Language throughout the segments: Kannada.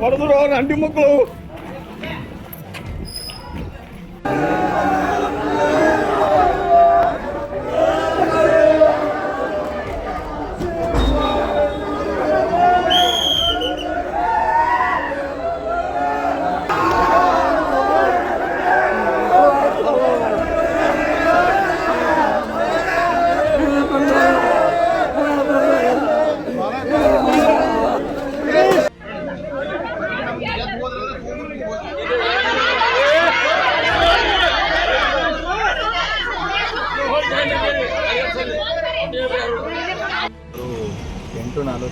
ಹೊಡೆದ್ರು ಅವ್ರ ಅಂಡಿ ಮಕ್ಕಳು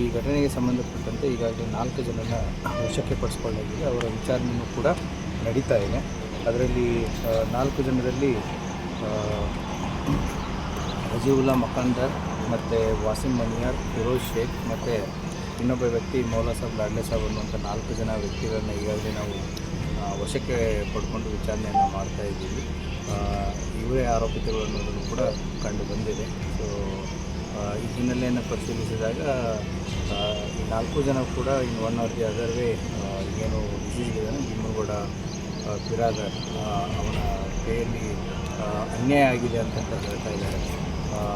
ಈ ಘಟನೆಗೆ ಸಂಬಂಧಪಟ್ಟಂತೆ ಈಗಾಗಲೇ ನಾಲ್ಕು ಜನನ ವಶಕ್ಕೆ ಪಡಿಸ್ಕೊಳ್ಳಲಾಗಿದೆ. ಅವರ ವಿಚಾರಣೆಯೂ ಕೂಡ ನಡೀತಾ ಇದೆ. ಅದರಲ್ಲಿ ನಾಲ್ಕು ಜನರಲ್ಲಿ ಅಜೀವುಲ್ಲಾ ಮಕಾಂದರ್ ಮತ್ತು ವಾಸಿಂ ಮನಿಯಾರ್, ಫಿರೋಜ್ ಶೇಖ್ ಮತ್ತು ಇನ್ನೊಬ್ಬ ವ್ಯಕ್ತಿ ಮೌಲಾ ಸಾಬ್ ಲಾಡ್ಲೆ ಸಾಬ್ ಅನ್ನುವಂಥ ನಾಲ್ಕು ಜನ ವ್ಯಕ್ತಿಗಳನ್ನು ಈಗಾಗಲೇ ನಾವು ವಶಕ್ಕೆ ಪಡ್ಕೊಂಡು ವಿಚಾರಣೆಯನ್ನು ಮಾಡ್ತಾ ಇದ್ದೀವಿ. ಇವರೇ ಆರೋಪಿತಗಳು ಅನ್ನೋದನ್ನು ಕೂಡ ಕಂಡು ಬಂದಿದೆ. ಸೊ ಈ ಹಿನ್ನೆಲೆಯನ್ನು ಪರಿಶೀಲಿಸಿದಾಗ ನಾಲ್ಕು ಜನ ಕೂಡ ಇನ್ನು one or the other way ಏನು ಡಿಸೀಸ್ ಇದ್ದಾನೆ ಆ, ಬಿರಾದರ್ ಅವನ ಕೈಯಲ್ಲಿ ಅನ್ಯಾಯ ಆಗಿದೆ ಅಂತ ಹೇಳ್ತಾ ಇದ್ದಾರೆ.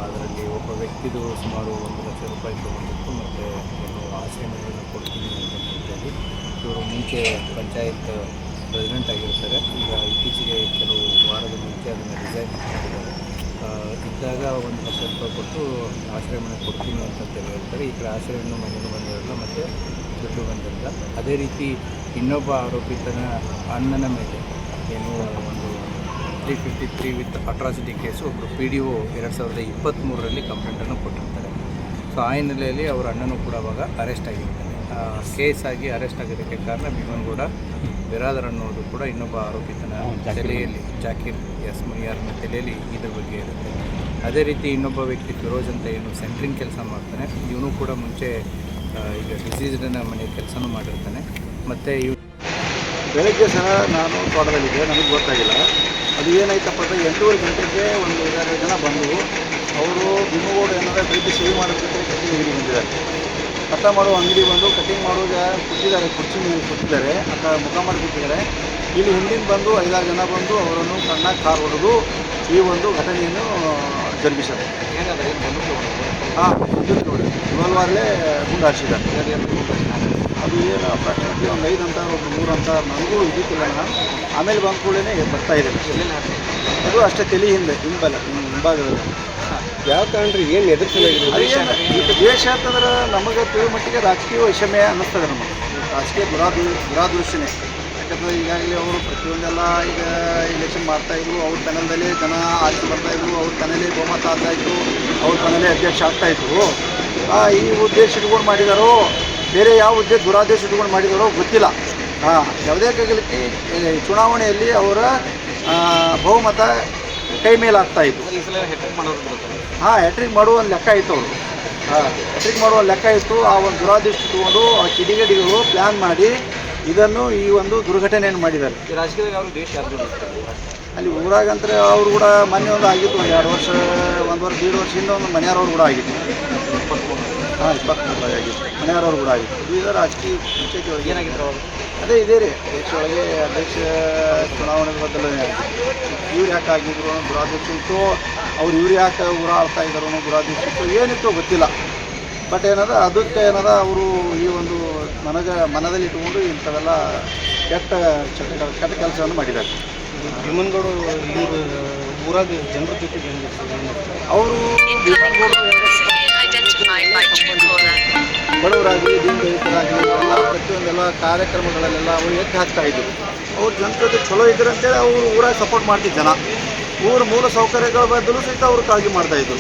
ಅದರಲ್ಲಿ ಒಬ್ಬ ವ್ಯಕ್ತಿದು ಸುಮಾರು ಒಂದು ಲಕ್ಷ ರೂಪಾಯಿ ತೊಗೊಂಡಿತ್ತು ಮತ್ತು ಏನು ಆಶ್ರಯಗಳನ್ನು ಕೊಡ್ತೀನಿ ಅಂತ ಹೇಳಿ ಇವರು ಮುಂಚೆ ಪಂಚಾಯತ್ ಪ್ರೆಸಿಡೆಂಟ್ ಆಗಿರ್ತಾರೆ. ಈಗ ಇತ್ತೀಚೆಗೆ ಕೆಲವು ವಾರದ ಮುಂಚೆ ಅದನ್ನು ರಿಸೈನ್ ಮಾಡಿದ್ದಾರೆ ಇದ್ದಾಗ ಒಂದು ಲಕ್ಷ ರೂಪಾಯಿ ಕೊಟ್ಟು ಆಶ್ರಯ ಮನೆ ಕೊಡ್ತೀನಿ ಅಂತ ಹೇಳ್ತಾರೆ. ಈ ಕಡೆ ಆಶ್ರಯವನ್ನು ಮನೆಗೆ ಬಂದಿರಲ್ಲ ಮತ್ತು ದುಡ್ಡು ಬಂದಿರಲ್ಲ ಅದೇ ರೀತಿ ಇನ್ನೊಬ್ಬ ಆರೋಪಿತನ ಅಣ್ಣನ ಮೇಲೆ ಏನು ಒಂದು three fifty three with atrocity case ಒಬ್ಬರು ಪಿ ಡಿ ಒ ಎರಡು ಸಾವಿರದ ಇಪ್ಪತ್ತ್ಮೂರರಲ್ಲಿ ಕಂಪ್ಲೇಂಟನ್ನು ಕೊಟ್ಟಿರ್ತಾರೆ. ಸೊ ಆ ಹಿನ್ನೆಲೆಯಲ್ಲಿ ಅವರ ಅಣ್ಣನೂ ಕೂಡ ಅವಾಗ ಅರೆಸ್ಟ್ ಆಗಿರ್ತಾನೆ ಕೇಸ್ ಆಗಿ ಅರೆಸ್ಟ್ ಆಗೋದಕ್ಕೆ ಕಾರಣ ಭೀಮನಗೌಡ ಬಿರಾದರ್ ಅನ್ನೋದು ಕೂಡ ಇನ್ನೊಬ್ಬ ಆರೋಪಿತನ ತಲೆಯಲ್ಲಿ. ಜಾಕಿರ್ ಎಸ್ ಮುನಿಯಾರ್ನ ತಲೆಯಲ್ಲಿ ಇದ್ರ ಬಗ್ಗೆ ಇರುತ್ತೆ. ಅದೇ ರೀತಿ ಇನ್ನೊಬ್ಬ ವ್ಯಕ್ತಿ ಫಿರೋಜ್ ಅಂತ ಏನು ಸೆಂಟ್ರಿಂಗ್ ಕೆಲಸ ಮಾಡ್ತಾನೆ. ಇವನು ಕೂಡ ಮುಂಚೆ ಈಗ ಡಿಸೀಸ್ಡನ ಮನೆ ಕೆಲಸನೂ ಮಾಡಿರ್ತಾನೆ. ಮತ್ತು ಇವ್ ಬೆಳಗ್ಗೆ ಸಹ ನಾನು ತೋಟದಲ್ಲಿದ್ದೆ ನನಗೆ ಗೊತ್ತಾಗಿಲ್ಲ. ಅದು ಏನಾಯ್ತಪ್ಪ ಅಂದರೆ ಎಂಟೂವರೆ ಗಂಟೆಗೆ ಒಂದು ಎರಡು ಜನ ಬಂದು ಅವರು ಭೀಮಗೌಡ ಏನಾದರೂ ಬೆಳಿಗ್ಗೆ ಸೇವೆ ಮಾಡೋದಕ್ಕೆ ಕಟ್ಟಿಗೆ ಬಂದಿದ್ದಾರೆ. ಕಟ್ಟ ಮಾಡೋ ಅಂಗಡಿ ಬಂದು ಕಟಿಂಗ್ ಮಾಡುವಾಗ ಕೂತಿದ್ದಾರೆ ಕುರ್ಚಿ ಮೇಲೆ ಕೂತಿದ್ದಾರೆ ಅಂತ ಮುಖ ಮಾಡಿ ಕೂತಿದ್ದಾರೆ ಇಲ್ಲಿ ಹಿಂದಿನ ಬಂದು ಐದಾರು ಜನ ಬಂದು ಅವರನ್ನು ಸಣ್ಣ ಕಾರ್ ಹೊಡೆದು ಈ ಒಂದು ಘಟನೆಯನ್ನು ಜರುಗಿಸಿದೆ ಹಾಂ ಗುಂಡು ಹಾರಿಸಿದ್ದಾರೆ. ಅದು ಏನು ಅಪ್ರಾಕ್ಸಿಮೇಟ್ಲಿ ಒಂದು ಐದು ಅಂತ ಒಂದು ಮೂರು ಅಂತ ನನಗೂ ಇದ್ದಿತ್ತಿಲ್ಲ ಮೇಡಮ್ ಆಮೇಲೆ ಬಂದ ಕೂಡಲೇ ಬರ್ತಾ ಇದೆ. ಅದು ಅಷ್ಟೇ ತಲೆ ಹಿಂದೆ ಹಿಂಬಲ್ಲ ಹಿಂಭಾಗದಲ್ಲಿ. ಯಾವ ಕಾಣ್ರಿ ಏನು ಎದುರಿಸಲಾಗಿದೆ ದ್ವೇಷ ಅಂತಂದ್ರೆ ನಮಗೆ ತಿಳಿದ ಮಟ್ಟಿಗೆ ರಾಜಕೀಯ ವೈಷಮ್ಯ ಅನ್ನಿಸ್ತದೆ ನಮಗೆ. ರಾಜಕೀಯ ದುರಾದು ದುರಾದೃಷ್ಟನೇ. ಯಾಕಂದ್ರೆ ಈಗಾಗಲೇ ಅವರು ಪ್ರತಿಯೊಂದೆಲ್ಲ ಈಗ ಇಲೆಕ್ಷನ್ ಮಾಡ್ತಾ ಇದ್ರು, ಅವ್ರ ಪೆನಲ್ದಲ್ಲಿ ಜನ ಆಚೆ ಬರ್ತಾ ಇದ್ರು, ಅವ್ರ ತನಲ್ಲಿ ಬಹುಮತ ಆಗ್ತಾ ಇತ್ತು, ಅವ್ರ ತನಲ್ಲಿ ಅಧ್ಯಕ್ಷ ಆಗ್ತಾ ಇದ್ರು. ಈ ಉದ್ದೇಶ ಇಟ್ಕೊಂಡು ಮಾಡಿದಾರೋ, ಬೇರೆ ಯಾವ ಉದ್ದೇಶ ದುರಾದೇಶ ಇಟ್ಕೊಂಡು ಮಾಡಿದಾರೋ ಗೊತ್ತಿಲ್ಲ. ಹಾಂ ಯಾವುದೇ ಕಗಲಿಕ್ಕೆ ಚುನಾವಣೆಯಲ್ಲಿ ಅವರ ಬಹುಮತ ಕೈ ಮೇಲಾಗ್ತಾ ಇತ್ತು. ಹಾಂ ಹ್ಯಾಟ್ರಿಕ್ ಮಾಡುವ ಒಂದು ಲೆಕ್ಕ ಇತ್ತು ಅವರು ಹಾಂ ಹ್ಯಾಟ್ರಿಕ್ ಮಾಡುವ ಲೆಕ್ಕ ಇತ್ತು. ಆ ಒಂದು ದುರಾದೃಷ್ಟಿ ತಗೊಂಡು ಆ ಕಿಡಿಗೇಡಿಗಳು ಪ್ಲ್ಯಾನ್ ಮಾಡಿ ಇದನ್ನು ಈ ಒಂದು ದುರ್ಘಟನೆಯನ್ನು ಮಾಡಿದ್ದಾರೆ. ರಾಜಕೀಯದಾಗ ಅವರು ದೇಶ ಯಾರು ಅಲ್ಲಿ ಊರಾಗಂತರೆ ಅವರು ಕೂಡ ಮೊನ್ನೆ ಒಂದು ಆಗಿತ್ತು ಒಂದು ಎರಡು ವರ್ಷ ಒಂದು ವರ್ಷ ಎರಡು ವರ್ಷ ಹಿಂದೆ ಒಂದು ಮನೆಯವ್ರವ್ರು ಕೂಡ ಆಗಿತ್ತು ಹಾಂ ಇಪ್ಪತ್ತ್ಮೂರು ಆಗಿತ್ತು ಮನೆಯವ್ರವ್ರು ಕೂಡ ಆಗಿತ್ತು ಇದು ರಾಜಕೀಯ ಏನಾಗಿತ್ತು ಅವರು? ಅದೇ ಇದೇ ರೀ ಅಧ್ಯಕ್ಷ ಒಳಗೆ ಅಧ್ಯಕ್ಷ ಚುನಾವಣೆ ಬದಲಾವಣೆ ಆಗಿತ್ತು ಇವ್ರು ಯಾಕೆ ಆಗಿದ್ರು ಅನ್ನೋ ದುರಾದೇಶ ಇತ್ತು ಅವ್ರು ಇವ್ರು ಯಾಕೆ ಊರ ಆಡ್ತಾ ಇದ್ದಾರೆ ಅನ್ನೋ ದುರಾದೇಶ ಇತ್ತು ಏನಿತ್ತು ಗೊತ್ತಿಲ್ಲ. ಬಟ್ ಏನದ ಅದಕ್ಕೆ ಏನದ ಅವರು ಈ ಒಂದು ಮನಗ ಮನದಲ್ಲಿ ಇಟ್ಕೊಂಡು ಇಂಥವೆಲ್ಲ ಕೆಟ್ಟ ಚಟ ಕೆಟ್ಟ ಕೆಲಸವನ್ನು ಮಾಡಿದ್ದಾರೆ. ಭೀಮನ್ಗೌಡ ಇವರು ಊರಾಗ ಜನರ ಜೊತೆಗೆ ಅವರು. ಬಡವರಾಗಲಿ ದೀನ ದಲಿತರಾಗಲಿ ಪ್ರತಿಯೊಂದೆಲ್ಲ ಕಾರ್ಯಕ್ರಮಗಳಲ್ಲೆಲ್ಲ ಅವರು ಎತ್ತಿ ಹಾಕ್ತಾ ಇದ್ರು. ಅವ್ರ ಜನ ಜೊತೆ ಚಲೋ ಇದ್ರು ಅಂತೇಳಿ ಅವರು ಊರಾಗ ಸಪೋರ್ಟ್ ಮಾಡ್ತಿದ್ದ ಜನ. ಊರ ಮೂಲ ಸೌಕರ್ಯಗಳ ಬದಲು ಸಹಿತ ಅವರು ಕಾಳಜಿ ಮಾಡ್ತಾ ಇದ್ರು.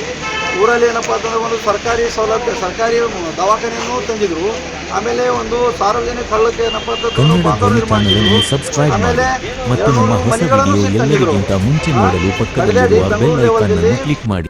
ಊರಲ್ಲಿ ಏನಪ್ಪ ಅಂತಂದ್ರೆ ಒಂದು ಸರ್ಕಾರಿ ಸೌಲಭ್ಯ ಸರ್ಕಾರಿ ದವಾಖಾನೆಯನ್ನು ತಂದಿದ್ರು. ಆಮೇಲೆ ಒಂದು ಸಾರ್ವಜನಿಕ ಹಳ್ಳಕ್ಕೆ ಏನಪ್ಪ ಅಂತಂದ್ರೆ ಸಬ್ಸ್ಕ್ರೈಬ್ ಆಮೇಲೆ ಮತ್ತು ನಮ್ಮ ಹೊಸ ವಿಡಿಯೋ ಎಲ್ಲರಿಗಿಂತ ಮುಂಚೆ? ನೋಡಲು ಪಕ್ಕದಲ್ಲಿರುವ ಬೆಲ್ ಐಕಾನ್ ಅನ್ನು ಕ್ಲಿಕ್ ಮಾಡಿ.